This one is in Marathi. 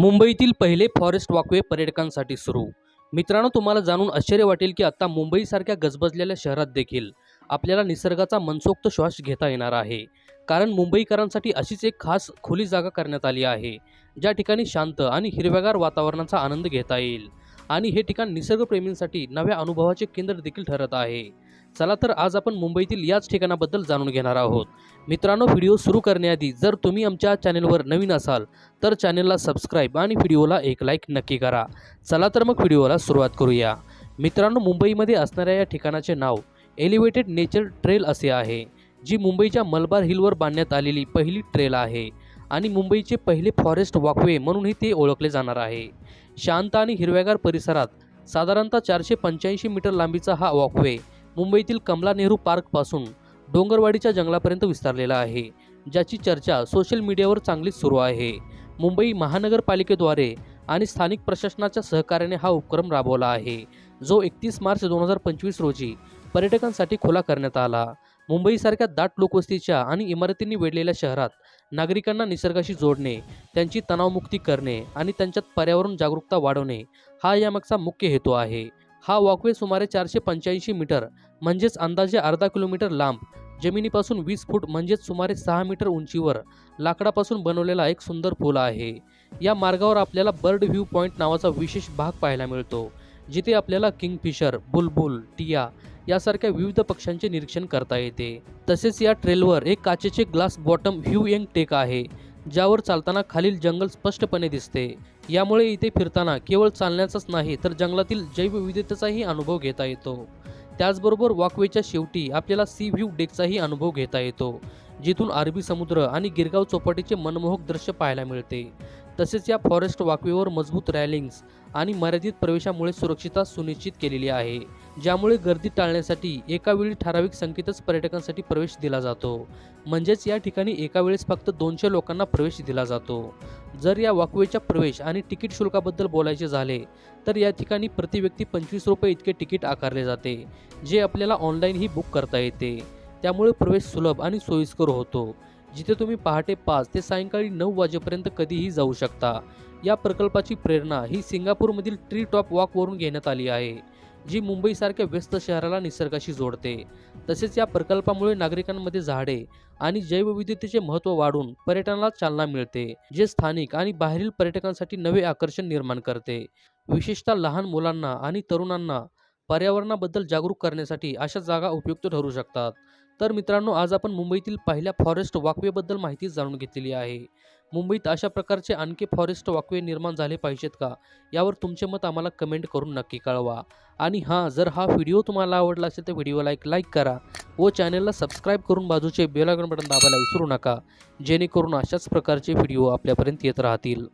मुंबईतील पहिले फॉरेस्ट वॉकवे पर्यटकांसाठी सुरू. मित्रांनो तुम्हाला जाणून आश्चर्य वाटेल की आता मुंबईसारख्या गजबजलेल्या शहरात देखील आपल्याला निसर्गाचा मनसोक्त श्वास घेता येणार आहे. कारण मुंबईकरांसाठी अशीच एक खास खुली जागा करण्यात आली आहे ज्या ठिकाणी शांत आणि हिरव्यागार वातावरणाचा आनंद घेता येईल. आणि हे ठिकाण निसर्गप्रेमींसाठी नव्या अनुभवाचे केंद्र देखील ठरत आहे. चला तर आज आपण मुंबईतील याच ठिकाणाबद्दल जाणून घेणार आहोत. मित्रांनो व्हिडिओ सुरू करण्याआधी जर तुम्ही आमच्या चॅनेलवर नवीन असाल तर चॅनेलला सबस्क्राईब आणि व्हिडिओला एक लाईक नक्की करा. चला तर मग व्हिडिओला सुरुवात करूया. मित्रांनो मुंबईमध्ये असणाऱ्या या ठिकाणाचे नाव एलिव्हेटेड नेचर ट्रेल असे आहे जी मुंबईच्या मलबार हिलवर बांधण्यात आलेली पहिली ट्रेल आहे आणि मुंबईचे पहिले फॉरेस्ट वॉकवे म्हणूनही ते ओळखले जाणार आहे. शांत आणि हिरव्यागार परिसरात साधारणतः चारशे पंच्याऐंशी मीटर लांबीचा हा वॉकवे मुंबईतील कमला नेहरू पार्कपासून डोंगरवाडीच्या जंगलापर्यंत विस्तारलेला आहे ज्याची चर्चा सोशल मीडियावर चांगलीच सुरू आहे. मुंबई महानगरपालिकेद्वारे आणि स्थानिक प्रशासनाच्या सहकार्याने हा उपक्रम राबवला आहे जो एकतीस मार्च दोन हजार पंचवीस रोजी पर्यटकांसाठी खुला करण्यात आला. मुंबईसारख्या दाट लोकवस्तीच्या आणि इमारतींनी वेढलेल्या शहरात नागरिकांना निसर्गाशी जोडणे त्यांची तणावमुक्ती करणे आणि त्यांच्यात पर्यावरण जागरूकता वाढवणे हा यामागचा मुख्य हेतू आहे. हा वॉकवे सुमारे चारशे पंच्याऐंशी मीटर म्हणजेच अंदाजे अर्धा किलोमीटर लांब. जमिनीपासून वीस फूट म्हणजेच सुमारे सहा मीटर उंचीवर लाकडापासून बनवलेला एक सुंदर पूल आहे. या मार्गावर आपल्याला बर्ड व्ह्यू पॉईंट नावाचा विशेष भाग पाहायला मिळतो जिथे आपल्याला किंगफिशर बुलबुल टिया यासारख्या विविध पक्ष्यांचे निरीक्षण करता येते. तसेच या ट्रेलवर एक काचेचे glass bottom viewing deck आहे. ज्यावर चालताना खालील जंगल स्पष्टपणे दिसते. यामुळे इथे फिरताना केवळ चालण्याचाच नाही तर जंगलातील जैवविविधतेचाही अनुभव घेता येतो. त्याचबरोबर वॉकवेच्या शेवटी आपल्याला सी व्ह्यू डेकचाही अनुभव घेता येतो जिथून अरबी समुद्र आणि गिरगाव चौपाटीचे मनमोहक दृश्य पाहायला मिळते. तसेच या फॉरेस्ट वॉकवेवर मजबूत रॅलिंग्स आणि मर्यादित प्रवेशामुळे सुरक्षितता सुनिश्चित केलेली आहे ज्यामुळे गर्दी टाळण्यासाठी एका वेळी ठराविक संख्येतच पर्यटकांसाठी प्रवेश दिला जातो. म्हणजेच या ठिकाणी एका वेळेस फक्त दोनशे लोकांना प्रवेश दिला जातो. जर या वॉकवेच्या प्रवेश आणि तिकीट शुल्काबद्दल बोलायचे झाले तर या ठिकाणी प्रति व्यक्ती पंचवीस रुपये इतके तिकीट आकारले जाते जे आपल्याला ऑनलाईनही बुक करता येते. त्यामुळे प्रवेश सुलभ आणि सोयीस्कर होतो. जिथे तुम्ही पहाटे पाच ते सायंकाळी नऊ वाजेपर्यंत कधीही जाऊ शकता. या प्रकल्पाची प्रेरणा ही सिंगापूरमधील ट्री टॉप वॉकवरून घेण्यात आली आहे जी मुंबईसारख्या व्यस्त शहराला निसर्गाशी जोडते. तसेच या प्रकल्पामुळे नागरिकांमध्ये झाडे आणि जैवविविधतेचे महत्त्व वाढून पर्यटनाला चालना मिळते जे स्थानिक आणि बाहेरील पर्यटकांसाठी नवे आकर्षण निर्माण करते. विशेषतः लहान मुलांना आणि तरुणांना पर्यावरणाबद्दल जागरूक करण्यासाठी अशा जागा उपयुक्त ठरू शकतात. तर मित्रांनो आज आपण मुंबईतील पहिल्या फॉरेस्ट वॉकवेबद्दल माहिती जाणून घेतलेली आहे. मुंबईत अशा प्रकारचे आणखी फॉरेस्ट वॉकवे निर्माण झाले पाहिजेत का? यावर तुमचे मत आम्हाला कमेंट करून नक्की कळवा. आणि हां जर हा व्हिडिओ तुम्हाला आवडला असेल तर व्हिडिओला एक लाईक करा व चॅनलला सबस्क्राईब करून बाजूचे बेलायकॉन बटन दाबायला विसरू नका. जेणेकरून अशाच प्रकारचे व्हिडिओ आपल्यापर्यंत येत राहतील.